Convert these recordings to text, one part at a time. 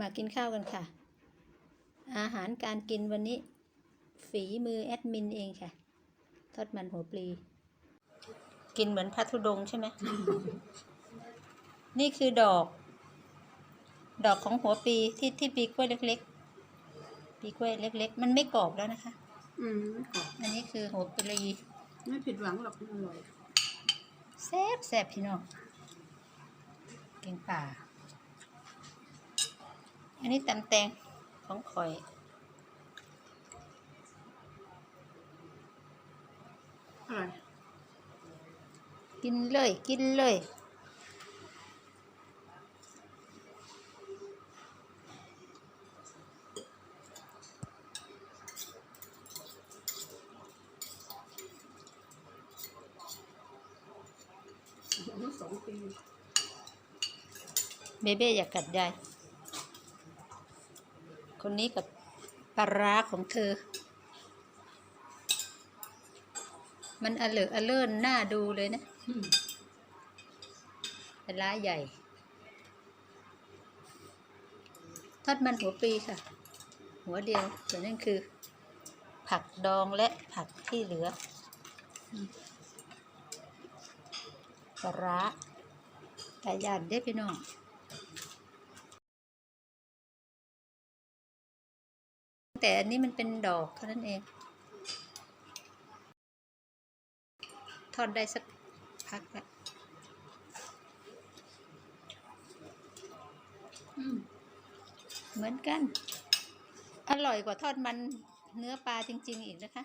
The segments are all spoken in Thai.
มากินข้าวกันค่ะ อาหารการกินวันนี้ ฝีมือแอดมินเองค่ะ ทอดมันหัวปลี กินเหมือนพัทุดงค์ใช่ไหม นี่คือดอก ดอกของหัวปลีที่ที่ปีกล้วยเล็ก ๆ ปีกล้วยเล็ก ๆ มันไม่กรอบแล้วนะคะ อืมไม่กรอบอันนี้คือหัวปลีไม่ผิดหวังหรอกอร่อยแซ่บแซ่บพี่น้องเก่งป่า อันนี้ตำแตงของข่อยอร่อยกินเลย กินเลยนี่สองปี เบเบ้อยากกัดยาย คนนี้กับปลาร้าของเธอ มันอเลอะอเลินน้าดูเลยนะปลาร้าใหญ่ ทอดมันหัวปีค่ะ หัวเดียวส่วนนั้นคือ ผักดองและผักที่เหลือปลาร้าแตายานได้พี่น้อง แต่อันนี้มันเป็นดอกเท่านั้นเองทอดได้สักพักแล้วเหมือนกัน อร่อยกว่าทอดมันเนื้อปลาจริง ๆ อีกนะคะ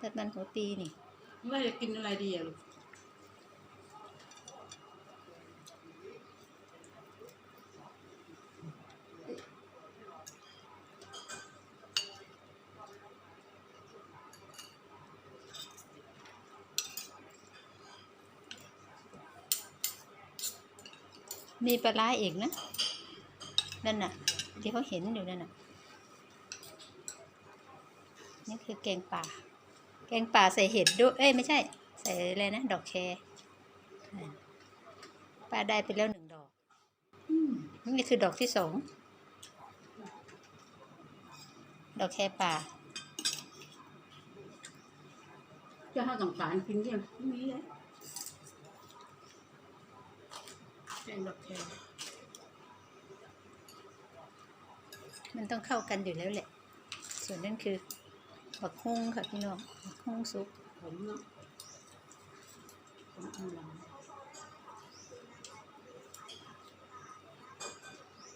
ทอดมันหัวปีนี่ว่าจะกินอะไรดีอะลูก มีปลาร้าอีกนะ นั่นน่ะ ที่เขาเห็นอยู่นั่นน่ะ นี่คือแกงป่า แกงป่าใส่เห็ดด้วย เอ้ยไม่ใช่ ใส่อะไรนะ ดอกแครป้าได้ไปแล้วหนึ่งดอกอืมนี่คือดอกที่สอง ดอกแครป่าจะให้ต่างๆกินยังไม่มีเลย แกงดอกแครมันต้องเข้ากันอยู่แล้วแหละ ส่วนนั้นคือบักฮุ้งค่ะพี่น้องบักฮุ้งซุปผมเนาะผมอร่อย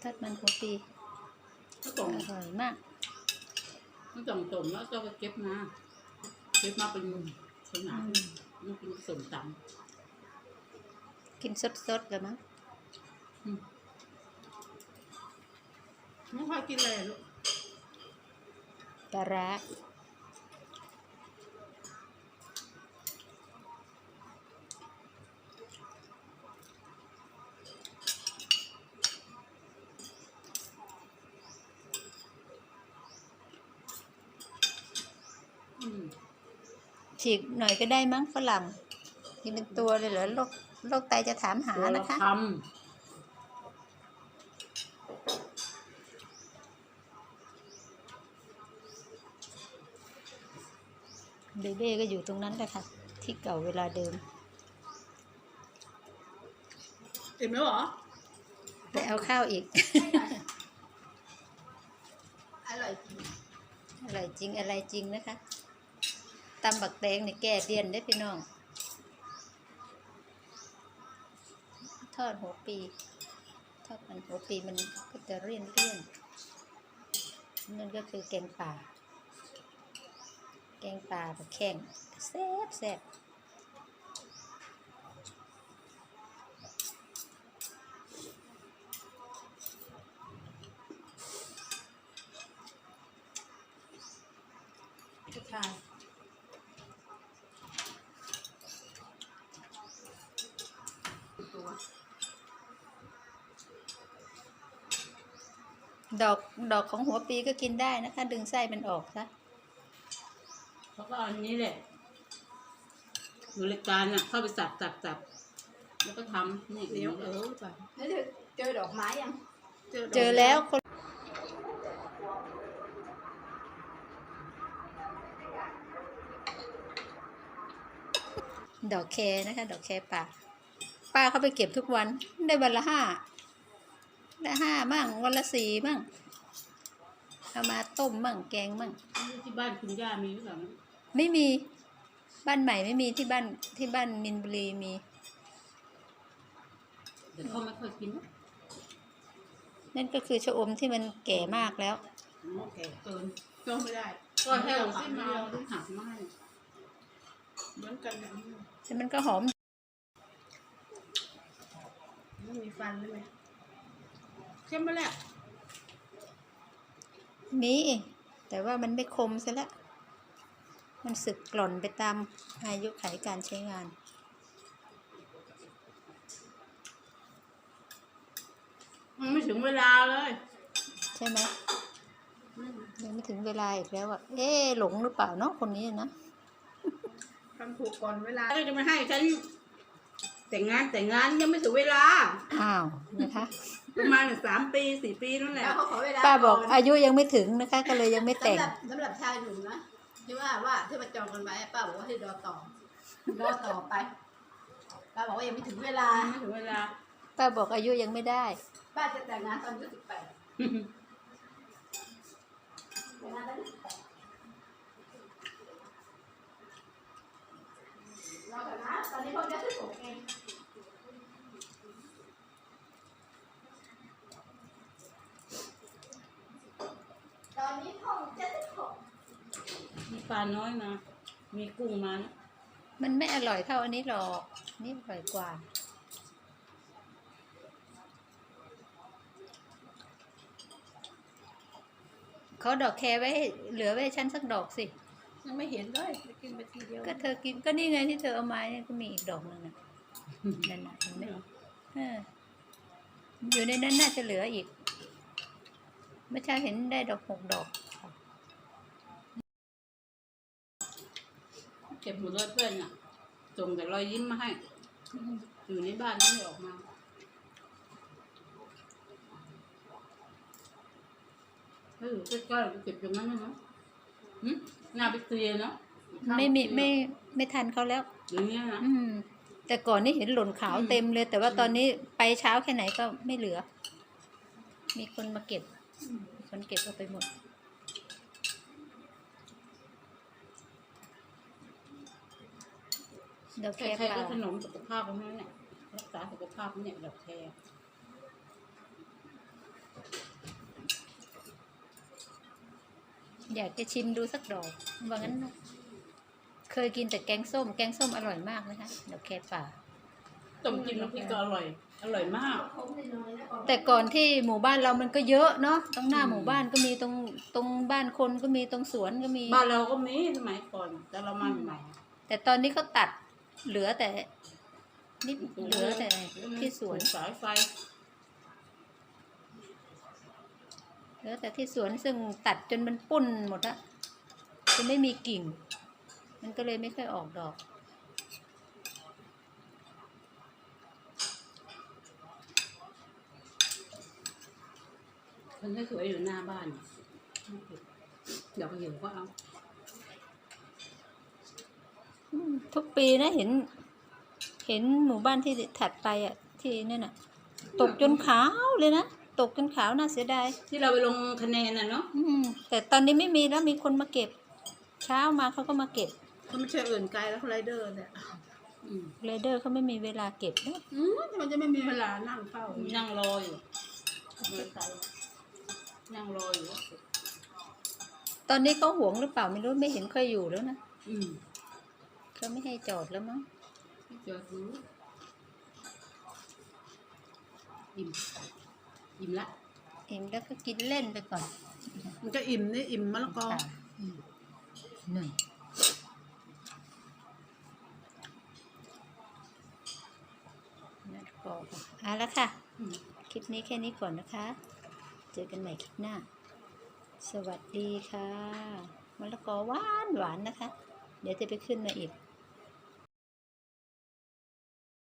ทอดมันหัวปีก็ต้อองร่อยมากก็ต้องต้มแล้วก็ไปเก็บมา เก็บมาเป็นขนาดมันเป็นส่วนต่กินสดๆเลยมั้งำอืม ไม่ค่อยกินเลยลูกปลาร้าอืมฉีกหน่อยก็ได้มั้งฝรั่งกินเป็นตัวเลยเหรอโรคโรคไตจะถามหาตัวละนะคะ เบเบ้ก็อยู่ตรงนั้นแหละค่ะ ที่เก่าเวลาเดิมำอิ่มแล้วเหรอไปเอาข้าวอีก อร่อยจริงอะไรจริงอะไรจริงนะคะตำบักแตงนี่แก้เลี่ยนได้อพี่น้อง ทอดหัวปี ทอดมันหัวปีมันก็จะเลี่ยนเลี่ยนนั่นก็คือแกงป่า แกงป่าแบบแข็งแซ่บแซ่บกระชายตัวดอกดอกของหัวปีก็กินได้นะคะ ดึงไส้มันออกซะ เขาก็อันนี้แหละบริการน่ะเข้าไปสับสับสับแล้วก็ทำนี่เดี๋ยวเออจ้ะแล้วเธอเจอดอกไม้ยังเจอแล้วคนดอกแคนะคะ ดอกแคป่าป้าเขาไปเก็บทุกวัน ได้วันละห้าได้ห้าบ้างวันละสี่บ้างเอามาต้มบ้างแกงบ้างที่บ้านคุณย่ามีหรือเปล่า ไม่มี บ้านใหม่ไม่มีที่บ้านที่บ้านมินบุรีมีเดี๋ยวเขาไม่ค่อยกินนะนั่นก็คือชะอมที่มันแก่มากแล้ว โอเคเกินก็ไม่ได้ก็ให้เราที่มาเอาที่หักมาให้เหมือนกันแบบนี้แต่มันก็หอม ไม่มีฟันใช่ไหมเข้มมาแล้วมีแต่ว่ามันไม่คมซะแล้ว มันสึกกร่อนไปตามอายุไขการใช้งานมันไม่ถึงเวลาเลย ใช่ไหมยังไม่ถึงเวลาอีกแล้วอะ เอ๊ะหลงหรือเปล่าเนาะคนนี้นะทำถูกก่อนเวลาก็จะมาให้ฉันแต่งงานแต่งงานยังไม่ถึงเวลา อ้าวนะคะประมาณสามปีสี่ปีนั่นแหละแล้วเขาขอเวลาป้าบอกนอายุยังไม่ถึงนะคะ ก็เลยยังไม่แต่งสำหรับสำหรับชายหนุ่มนะ ที่ว่าว่าที่มาจองกันไว้ป้าบอกว่าให้รอต่อรอต่อไปป้าบอกว่ายังไม่ถึงเวลา ไม่ถึงเวลา ป้าบอกอายุยังไม่ได้ ป้าจะแต่งงานตอนอายุสิบแปดแต่งงานตอนอายุสิบแปดรอก่อนนะตอนนี้เขาจะซื้อผมเองตอนนี้เขาจะซื้อผม มี ปลาน้อยมา มีกุ้งมานะมันไม่อร่อยเท่าอันนี้หรอก นี่อร่อยกว่า เขาดอกแคร์ไว้ให้เหลือไว้ให้ฉันสักดอกสิ ยังไม่เห็นเลยไปกินไปทีเดียวก็เธอกินก็นี่ไงที่เธอเอามาเนี่ยก็มีอีกดอกหนึงนะนั่นน่ะเห็นไหมเอออยู่ในนั้นน่าจะเหลืออีกเมื่อเช้าเห็นได้ดอกหกดอก เก็บหมดเลยเพื่อนอะส่งแต่รอยยิ้มมาให้ อยู่ในบ้านไม่ออกมาเออใกล้ๆเก็บอย่างนั้นนะเนาะหึหน้าไปเตียเนาะไม่มีไม่ไม่ทันเขาแล้ว อย่างเงี้ยนะ อืม แต่ก่อนนี่เห็นหล่นขาวเต็มเลย แต่ว่าตอนนี้ไปเช้าแค่ไหนก็ไม่เหลือ มีคนมาเก็บมีคนเก็บเอาไปหมด ดอกใคแครปๆลาก็ขนมสุขภาพทั้งนั้นเนี่ยรักษาสุขภาพเนี่ยดอกแคร์อยากจะชิมดูสักดอกว่างั้นนะเคยกินแต่แกงส้ม แกงส้มอร่อยมากนะคะดอกแคป่า ต้มจิ้มน้ำพริกก็อร่อย อร่อยมากผมในน้อยนะแต่ก่อนที่หมู่บ้านเรามันก็เยอะเนาะตรงหน้าหมู่บ้านก็มีตรงตรงบ้านคนก็มีตรงสวนก็มี บ้านเราก็มีสมัยก่อนแต่เรามาใหม่แต่ตอนนี้เขาตัด เหลือแต่นิดเหลือแต่ที่สวนสายไฟเหลือแต่ที่สวนซึ่งตัดจนมันปุ้นหมดละจะไม่มีกิ่ง มันก็เลยไม่ค่อยออกดอกคนที่สวยอยู่หน้าบ้านเดี๋ยวหิวก็เอาอืม ทุกปีนะเห็น เห็นหมู่บ้านที่ถัดไปอะ ที่นั่นอะ ตกจนขาวเลยนะตกจนขาวน่าเสียดายที่เราไปลงคะแนนน่ะเนาะอืมแต่ตอนนี้ไม่มีแล้วมีคนมาเก็บ เช้ามาเขาก็มาเก็บเขาไม่ใช่อื่นไกลแล้วไรเดอร์เนี่ยอืมเรเดอร์เขาไม่มีเวลาเก็บนะอืมมันจะไม่มีเวลานั่งเฝ้านั่งรออยู่ไม่ไปนั่งรออยู่ ตอนนี้เขาหวงหรือเปล่าไม่รู้ไม่เห็นค่อยอยู่แล้วนะอืม เขาไม่ให้จอดแล้วมั้งพี่เจอรู้อิ่ม อิ่มละเองแล้วก็กินเล่นไปก่อน มันจะอิ่มนี่อิ่มมะละกอค่ะอืมหนึ่งนั่นก็เอาละค่ะอืมคลิปนี้แค่นี้ก่อนนะคะ เจอกันใหม่คลิปหน้า สวัสดีค่ะมะละกอหวานหวานนะคะ เดี๋ยวจะไปขึ้นมาอีก